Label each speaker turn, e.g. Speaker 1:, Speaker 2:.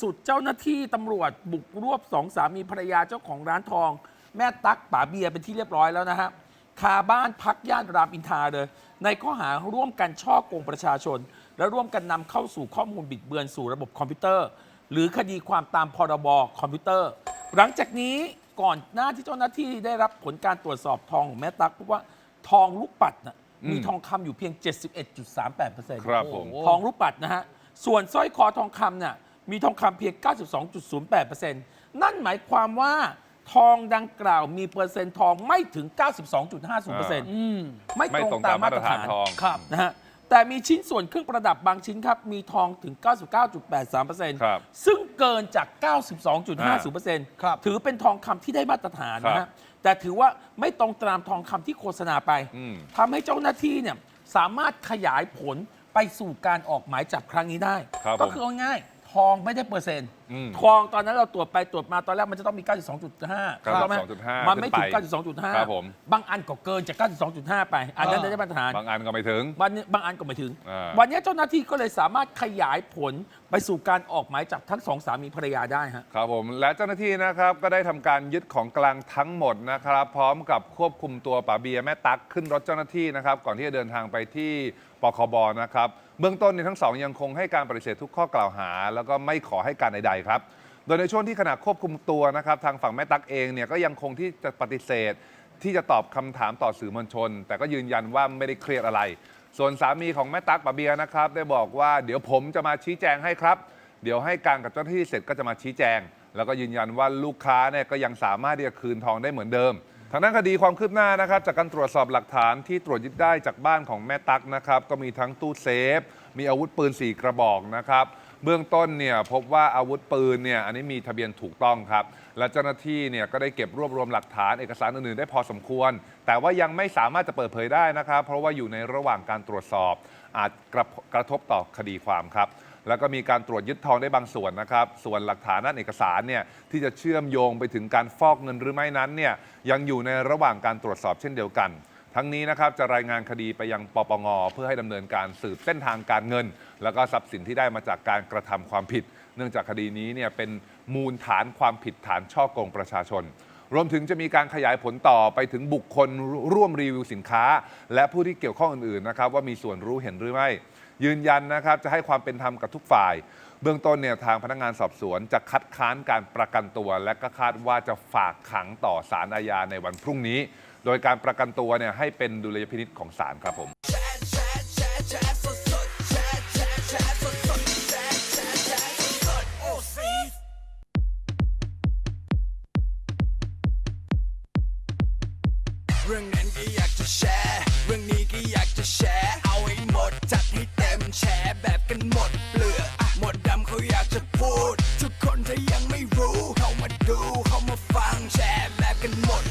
Speaker 1: สุดเจ้าหน้าที่ตำรวจบุกรวบสองสามีภรรยาเจ้าของร้านทอง แม่ตั๊กป๋าเบียร์เป็นที่เรียบร้อยแล้วนะฮะคาบ้านพักย่านรามอินทราเลย ในข้อหาร่วมกันช่อโกงประชาชน และร่วมกันนำเข้าสู่ข้อมูลบิดเบือนสู่ระบบคอมพิวเตอร์ หรือคดีความตามพรบคอมพิวเตอร์ หลังจากนี้ก่อนหน้าที่เจ้าหน้าที่ได้รับผลการตรวจสอบทองของแม่ตั๊กพบว่าทองลูกปัดน่ะมีทองคำอยู่เพียง 71.38%
Speaker 2: ครับผม
Speaker 1: ทองรูปปัดนะฮะ ส่วนสร้อยคอทองคำเนี่ย มีทองคำเพียง 92.08%นั่นหมายความว่าทองดังกล่าวมีเปอร์เซ็นต์ทองไม่ถึง 92.50%ไม่
Speaker 2: ไม่
Speaker 1: ตรง
Speaker 2: ตรง
Speaker 1: ตา
Speaker 2: ตามม
Speaker 1: มา
Speaker 2: มา
Speaker 1: ต
Speaker 2: ต
Speaker 1: ร
Speaker 2: รฐา
Speaker 1: ฐานน
Speaker 2: ทอง
Speaker 1: ครับนะฮะแต่มีชิ้นส่วนเครื่องประดับบางชิ้นครับ มีทองถึง 99.83%
Speaker 2: ครับ
Speaker 1: ซึ่งเกินจาก 92.50%
Speaker 3: ครับ
Speaker 1: ถือเป็นทองคำที่ได้มาตรฐานนะ
Speaker 2: ครั
Speaker 1: ฮะ
Speaker 2: บ
Speaker 1: แต่ถือว่าไม่ตรงตามทองคำที่โฆษณาไป
Speaker 2: อืม
Speaker 1: ทำให้เจ้าหน้าที่เนี่ยสามารถขยายผลไปสู่การออกหมายจับครั้งนี้ได้
Speaker 2: ครับ
Speaker 1: ก็
Speaker 2: ผม
Speaker 1: คือเอาง่ายๆ ทองไม่ได้เปอร์เซ็นต์
Speaker 2: อืม
Speaker 1: ทองตอนนั้นเราตรวจไปตรวจมาตอนแรกมันจะต้องมี 92.5ถูกต้องไหม
Speaker 2: 92.5
Speaker 1: มันไม่ถึง
Speaker 2: ขึ้นไปครับผม
Speaker 1: 92.5 บางอันก็เกินจาก 92.5 ไป อันนั้นได้มาตรฐาน
Speaker 2: บางอันก็ไม่ถึง
Speaker 1: วันนี้บางอันก็ไม่ถึง
Speaker 2: อ่า
Speaker 1: วันนี้เจ้าหน้าที่ก็เลยสามารถขยายผลไปสู่การออกหมายจับทั้งสองสามีภรรยาได้ฮะ
Speaker 2: ครับผมและเจ้าหน้าที่นะครับก็ได้ทำการยึดของกลางทั้งหมดนะครับ พร้อมกับควบคุมตัวป๋าเบียร์แม่ตั๊กขึ้นรถเจ้าหน้าที่นะครับ ก่อนที่จะเดินทางไปที่ปคบนะครับ เบื้องต้นเนี่ยทั้งสองยังคงให้การปฏิเสธทุกข้อกล่าวหา แล้วก็ไม่ขอให้การใดๆครับ โดยในช่วงที่ขณะควบคุมตัวนะครับทางฝั่งแม่ตั๊กเองเนี่ยก็ยังคงที่จะปฏิเสธ ที่จะตอบคำถามต่อสื่อมวลชน แต่ก็ยืนยันว่าไม่ได้เครียดอะไร ส่วนสามีของแม่ตั๊กป๋าเบียนะครับได้บอกว่าเดี๋ยวผมจะมาชี้แจงให้ครับ เดี๋ยวให้การกับเจ้าหน้าที่เสร็จก็จะมาชี้แจง แล้วก็ยืนยันว่าลูกค้าเนี่ยก็ยังสามารถที่จะคืนทองได้เหมือนเดิม ทางด้านคดีความคืบหน้านะครับจากการตรวจสอบหลักฐานที่ตรวจยึดได้จากบ้านของแม่ตั๊กนะครับก็มีทั้งตู้เซฟ มีอาวุธปืน 4 กระบอกนะครับ เบื้องต้นเนี่ยพบว่าอาวุธปืนเนี่ยอันนี้มีทะเบียนถูกต้องครับ และเจ้าหน้าที่เนี่ยก็ได้เก็บรวบรวมหลักฐานเอกสารอื่นๆได้พอสมควร แต่ว่ายังไม่สามารถจะเปิดเผยได้นะครับ เพราะว่าอยู่ในระหว่างการตรวจสอบ อาจกระกระทบต่อคดีความครับ แล้วก็มีการตรวจยึดทองได้บางส่วนนะครับ ส่วนหลักฐานด้านเอกสารเนี่ยที่จะเชื่อมโยงไปถึงการฟอกเงินหรือไม่นั้นเนี่ยยังอยู่ในระหว่างการตรวจสอบเช่นเดียวกัน ทั้งนี้นะครับจะรายงานคดีไปยังปปงเพื่อให้ดำเนินการสืบเส้นทางการเงิน แล้วก็ทรัพย์สินที่ได้มาจากการกระทำความผิด เนื่องจากคดีนี้เนี่ยเป็นมูลฐานความผิดฐานช่อโกงประชาชน รวมถึงจะมีการขยายผลต่อไปถึงบุคคลร่วมรีวิวสินค้า และผู้ที่เกี่ยวข้องอื่นๆนะครับว่ามีส่วนรู้เห็นหรือไม่ ยืนยันนะครับจะให้ความเป็นธรรมกับทุกฝ่าย เบื้องต้นเนี่ยทางพนักงานสอบสวนจะคัดค้านการประกันตัว และก็คาดว่าจะฝากขังต่อศาลอาญาในวันพรุ่งนี้ โดยการประกันตัวเนี่ยให้เป็นดุลยพินิษของศาลครับผม
Speaker 4: เรื่องนั้นก็อยากจะแชร์ จะพูด ทุกคนถ้ายังไม่รู้ เข้ามาดู เข้ามาฟังแชร์แบบกันหมด